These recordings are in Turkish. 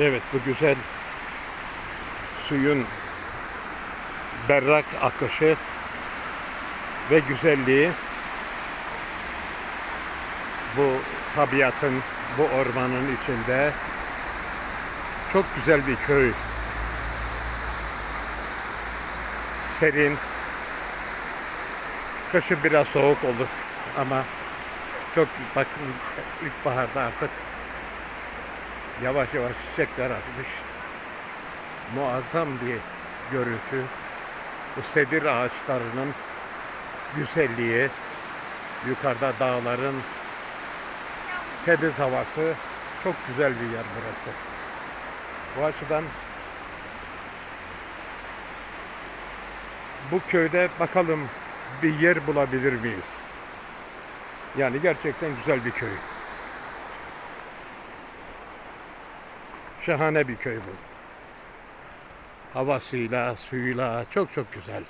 Evet bu güzel suyun berrak akışı ve güzelliği bu tabiatın, bu ormanın içinde çok güzel bir köy. Serin, kışı biraz soğuk olur ama çok bakın ilkbaharda artık yavaş yavaş çiçekler açmış. Muazzam bir görüntü. Bu sedir ağaçlarının güzelliği, yukarıda dağların temiz havası çok güzel bir yer burası. Bu açıdan bu köyde bakalım bir yer bulabilir miyiz? Yani gerçekten güzel bir köy. Şahane bir köy bu. Havasıyla, suyuyla çok çok güzel.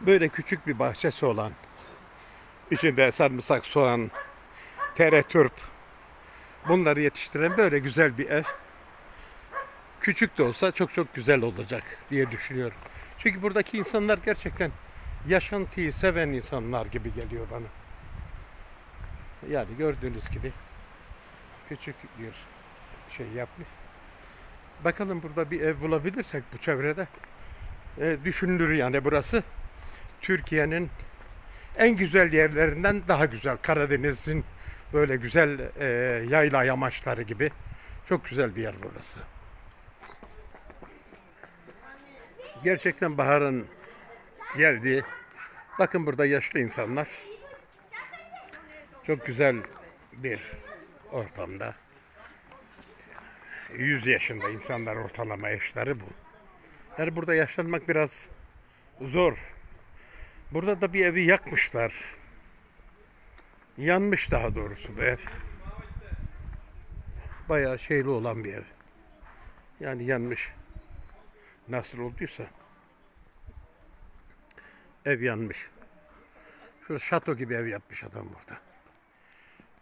Böyle küçük bir bahçesi olan, içinde sarımsak, soğan, tere, turp, bunları yetiştiren böyle güzel bir ev. Küçük de olsa çok çok güzel olacak diye düşünüyorum. Çünkü buradaki insanlar gerçekten yaşantıyı seven insanlar gibi geliyor bana. Yani gördüğünüz gibi küçük bir şey yapmış. Bakalım burada bir ev bulabilirsek bu çevrede e, düşünülür yani burası Türkiye'nin en güzel yerlerinden daha güzel. Karadeniz'in böyle güzel e, yayla yamaçları gibi çok güzel bir yer burası. Gerçekten baharın geldiği. Bakın burada yaşlı insanlar. Çok güzel bir ortamda. 100 yaşında insanlar ortalama yaşları bu. Yani burada yaşlanmak biraz zor. Burada da bir evi yakmışlar. Yanmış daha doğrusu bu ev. Bayağı şeyli olan bir ev. Yani yanmış. Nasıl olduysa. Ev yanmış. Şurada şato gibi ev yapmış adam burada.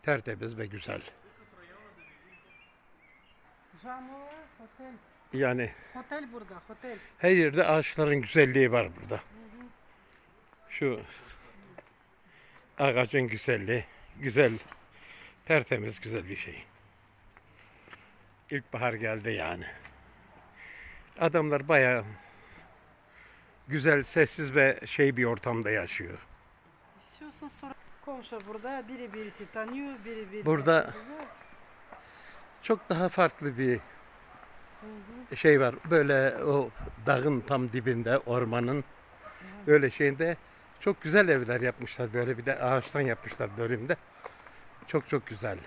Tertemiz ve güzel. Yani Otel burada, otel. her yerde ağaçların güzelliği var burada. Şu ağacın güzelliği, güzel, tertemiz güzel bir şey. İlkbahar geldi yani. Adamlar bayağı güzel, sessiz ve şey bir ortamda yaşıyor. İstiyorsan sonra komşu burada biri birisi tanıyor, biri birisi Burada- güzel. Çok daha farklı bir şey var. Böyle o dağın tam dibinde, ormanın öyle şeyinde çok güzel evler yapmışlar. Böyle bir de ağaçtan yapmışlar bölümde. Çok çok güzel.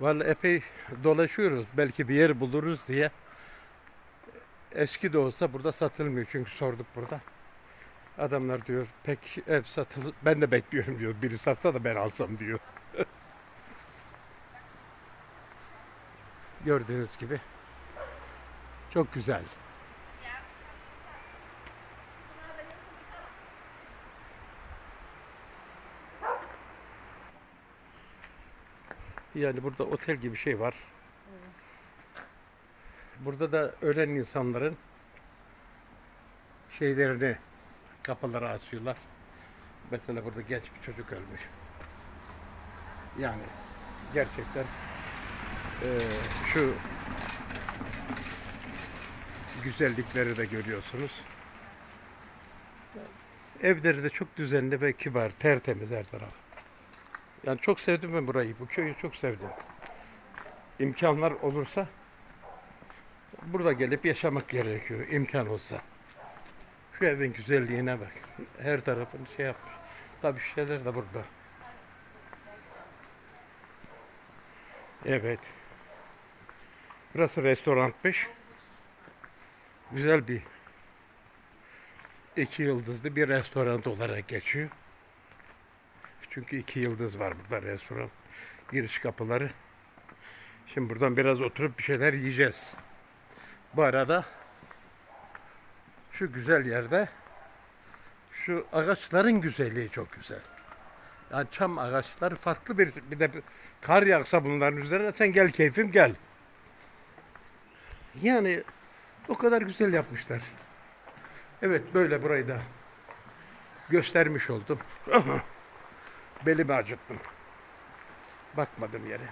Vallahi epey dolaşıyoruz. Belki bir yer buluruz diye. Eski de olsa burada satılmıyor çünkü sorduk burada. Adamlar diyor pek ev satıl ben de bekliyorum diyor. Biri satsa da ben alsam diyor. Gördüğünüz gibi çok güzel. Yani burada otel gibi şey var. Burada da ölen insanların şeylerini kapılara asıyorlar. Mesela burada genç bir çocuk ölmüş. Yani gerçekten eee, şu güzellikleri de görüyorsunuz. Evleri de çok düzenli ve kibar, tertemiz her taraf. Yani çok sevdim ben burayı, bu köyü çok sevdim. İmkanlar olursa burada gelip yaşamak gerekiyor, imkan olsa. Şu evin güzelliğine bak. Her tarafını şey yapmış. Tabii şeyler de burada. Evet. Burası restoranmış. Güzel bir iki yıldızlı bir restoran olarak geçiyor. Çünkü iki yıldız var burada restoran. Giriş kapıları. Şimdi buradan biraz oturup bir şeyler yiyeceğiz. Bu arada şu güzel yerde Şu ağaçların güzelliği çok güzel. Yani çam ağaçları farklı bir bir de kar yağsa bunların üzerine sen gel keyfim gel. Yani o kadar güzel yapmışlar. Evet böyle burayı da göstermiş oldum. Belimi acıttım. Bakmadım yere.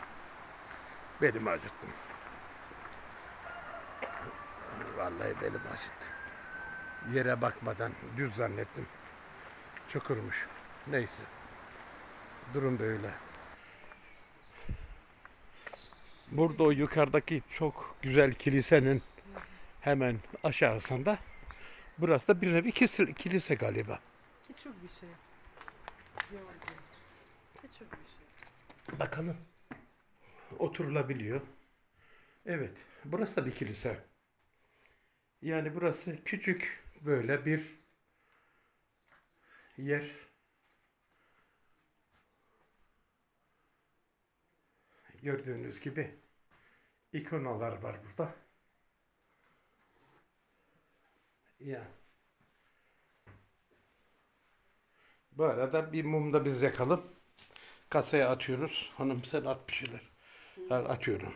Belimi acıttım. Vallahi belimi acıttım. Yere bakmadan düz zannettim. Çukurmuş. Neyse. Durum da öyle. Burada o yukarıdaki çok güzel kilisenin hemen aşağısında burası da bir nevi kilise galiba. Küçük bir şey. Küçük bir şey. Bakalım. Oturulabiliyor. Evet. Burası da bir kilise. Yani burası küçük böyle bir yer. Gördüğünüz gibi ikonalar var burada. Ya. Bu arada bir mum da biz yakalım. Kasaya atıyoruz. Hanım sen at bir şeyler. Ha, atıyorum.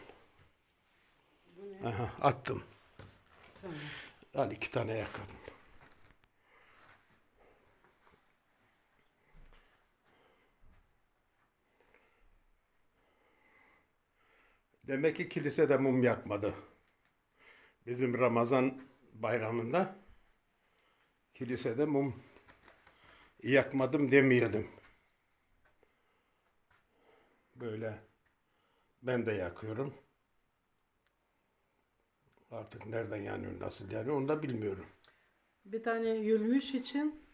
Aha, attım. Tamam. Al iki tane yakalım. Demek ki kilisede mum yakmadı. Bizim Ramazan bayramında kilisede mum yakmadım demeyelim. Böyle ben de yakıyorum. Artık nereden yanıyor, nasıl yanıyor onu da bilmiyorum. Bir tane yürümüş için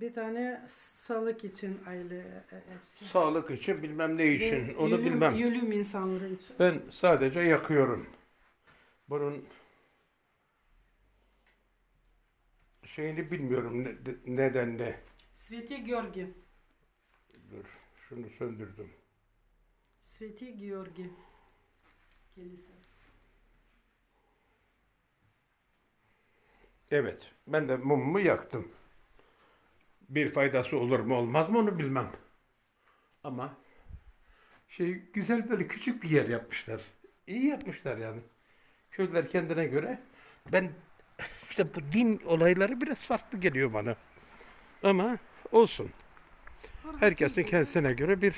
bir tane sağlık için aile e, hepsi. Sağlık için bilmem ne için onu Yölüm- bilmem. Yölüm insanları için. Ben sadece yakıyorum. Bunun şeyini bilmiyorum ne, neden ne. Sveti Georgi. Dur şunu söndürdüm. Sveti Georgi. Kilise. Evet ben de mumumu yaktım. Bir faydası olur mu olmaz mı onu bilmem. Ama şey güzel böyle küçük bir yer yapmışlar. İyi yapmışlar yani. Köyler kendine göre. Ben işte bu din olayları biraz farklı geliyor bana. Ama olsun. Herkesin kendisine göre bir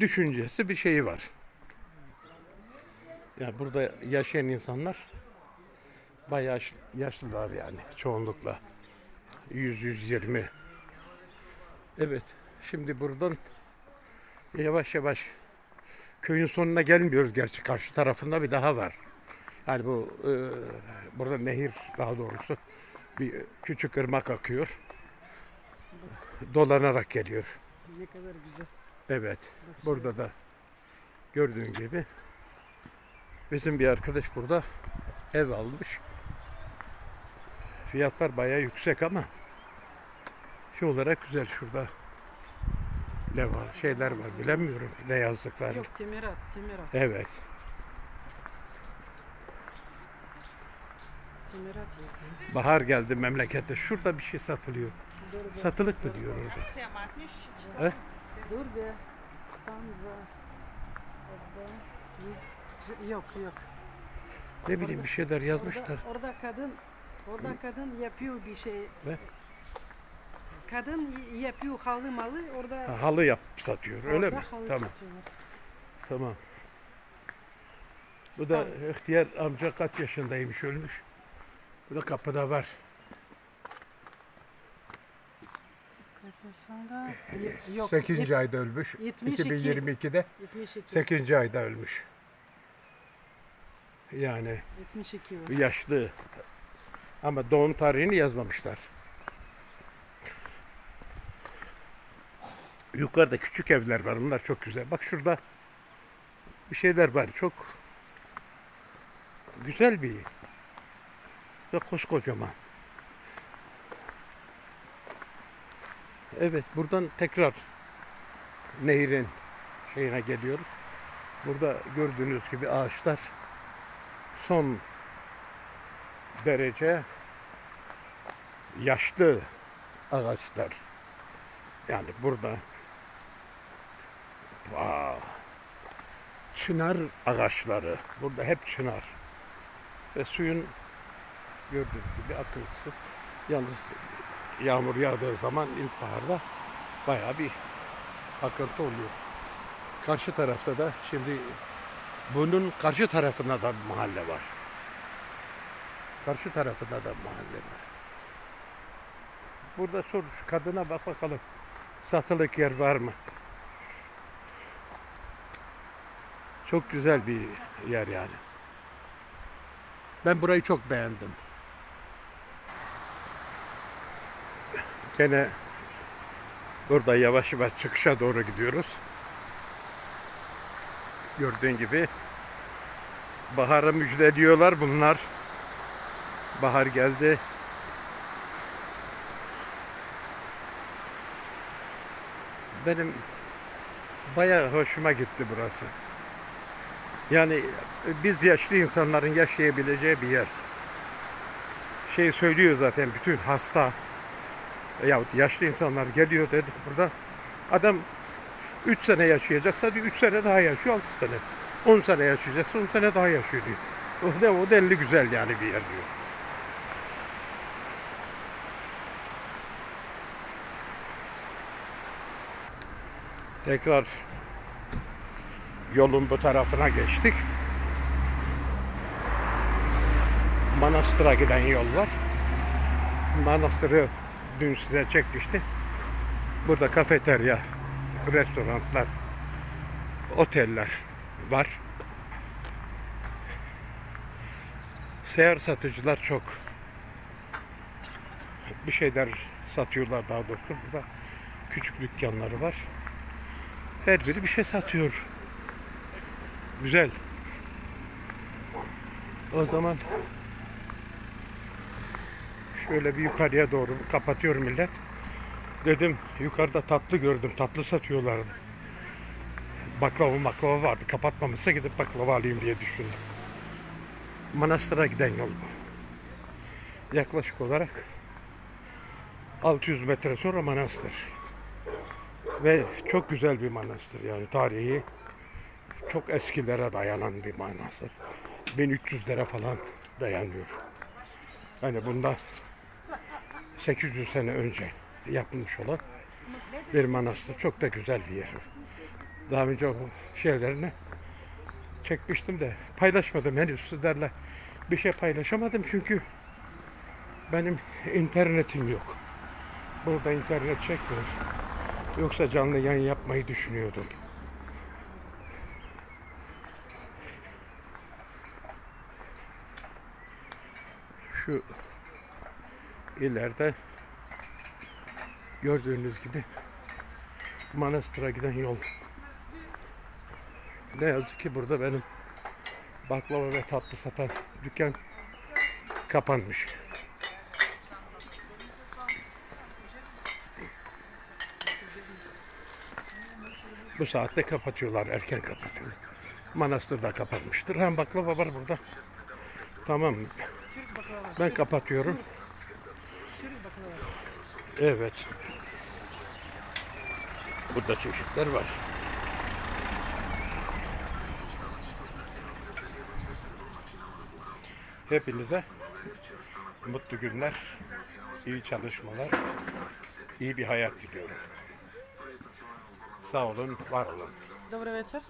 düşüncesi bir şeyi var. Ya burada yaşayan insanlar bayağı yaş- yaşlılar yani çoğunlukla. 100-120. Evet. Şimdi buradan yavaş yavaş köyün sonuna gelmiyoruz gerçi karşı tarafında bir daha var. Yani bu e, burada nehir daha doğrusu bir küçük ırmak akıyor. Dolanarak geliyor. Ne kadar güzel. Evet. Burada da gördüğün gibi bizim bir arkadaş burada ev almış. Fiyatlar bayağı yüksek ama şu olarak güzel şurada ne var şeyler var bilemiyorum ne yazdıklar. Yok Timirat, Timirat. Evet. Timirat yazıyor. Bahar geldi memlekette. Şurada bir şey satılıyor. Dur be. Satılık mı diyor orada? He? Dur be. Stanza. Yok yok. Ne bileyim bir şeyler yazmışlar. Orada, orada kadın orada kadın yapıyor bir şey. Ne? Kadın y- yapıyor halı malı orada. Ha, halı yap satıyor öyle orada mi? halı Tamam. satıyorlar. Tamam. Bu da ihtiyar amca kaç yaşındaymış ölmüş. Bu da kapıda var. Esasında y- yok. 8. yet- ayda ölmüş. 72. 2022'de 72. 8. ayda ölmüş. Yani 72. o. bir yaşlı. Ama doğum tarihini yazmamışlar. Yukarıda küçük evler var. Bunlar çok güzel. Bak şurada bir şeyler var. Çok güzel bir ve koskocaman. Evet buradan tekrar nehrin şeyine geliyoruz. Burada gördüğünüz gibi ağaçlar son derece yaşlı ağaçlar. Yani burada Vay. çınar ağaçları. Burada hep çınar. Ve suyun gördüğünüz gibi akıntısı. Yalnız yağmur yağdığı zaman ilkbaharda bayağı bir akıntı oluyor. Karşı tarafta da şimdi bunun karşı tarafında da mahalle var. Karşı tarafında da mahalle var. Burada sor şu kadına bak bakalım. Satılık yer var mı? Çok güzel bir yer yani. Ben burayı çok beğendim. Gene burada yavaş yavaş çıkışa doğru gidiyoruz. Gördüğün gibi baharı müjdeliyorlar bunlar. Bahar geldi. Benim bayağı hoşuma gitti burası. Yani biz yaşlı insanların yaşayabileceği bir yer. Şey söylüyor zaten bütün hasta yahut yaşlı insanlar geliyor dedi burada. Adam 3 sene yaşayacaksa diyor 3 sene daha yaşıyor 6 sene. 10 sene yaşayacaksa 10 sene daha yaşıyor diyor. O da o denli güzel yani bir yer diyor. Tekrar yolun bu tarafına geçtik. Manastır'a giden yol var. Manastırı dün size çekmiştim. Burada kafeterya, restoranlar, oteller var. Seyyar satıcılar çok. Bir şeyler satıyorlar daha doğrusu. Burada küçük dükkanları var. Her biri bir şey satıyor. Güzel. O zaman şöyle bir yukarıya doğru kapatıyor millet. Dedim yukarıda tatlı gördüm. Tatlı satıyorlardı. Baklava baklava vardı. Kapatmamışsa gidip baklava alayım diye düşündüm. Manastıra giden yol bu. Yaklaşık olarak 600 metre sonra manastır. Ve çok güzel bir manastır yani tarihi çok eskilere dayanan bir manastır. 1300'lere falan dayanıyor. Yani bunda 800 sene önce yapılmış olan bir manastır. Çok da güzel bir yer. Daha önce o şeylerini çekmiştim de paylaşmadım henüz sizlerle. Bir şey paylaşamadım çünkü benim internetim yok. Burada internet çekmiyor. Yoksa canlı yayın yapmayı düşünüyordum. Şu ileride gördüğünüz gibi manastıra giden yol. Ne yazık ki burada benim baklava ve tatlı satan dükkan kapanmış. Bu saatte kapatıyorlar, erken kapatıyorlar. Manastır da kapanmıştır. Hem baklava var burada. Tamam. Ben kapatıyorum. Evet. Burada çeşitler var. Hepinize mutlu günler, iyi çalışmalar, iyi bir hayat diliyorum. Olun. Добрий вечір.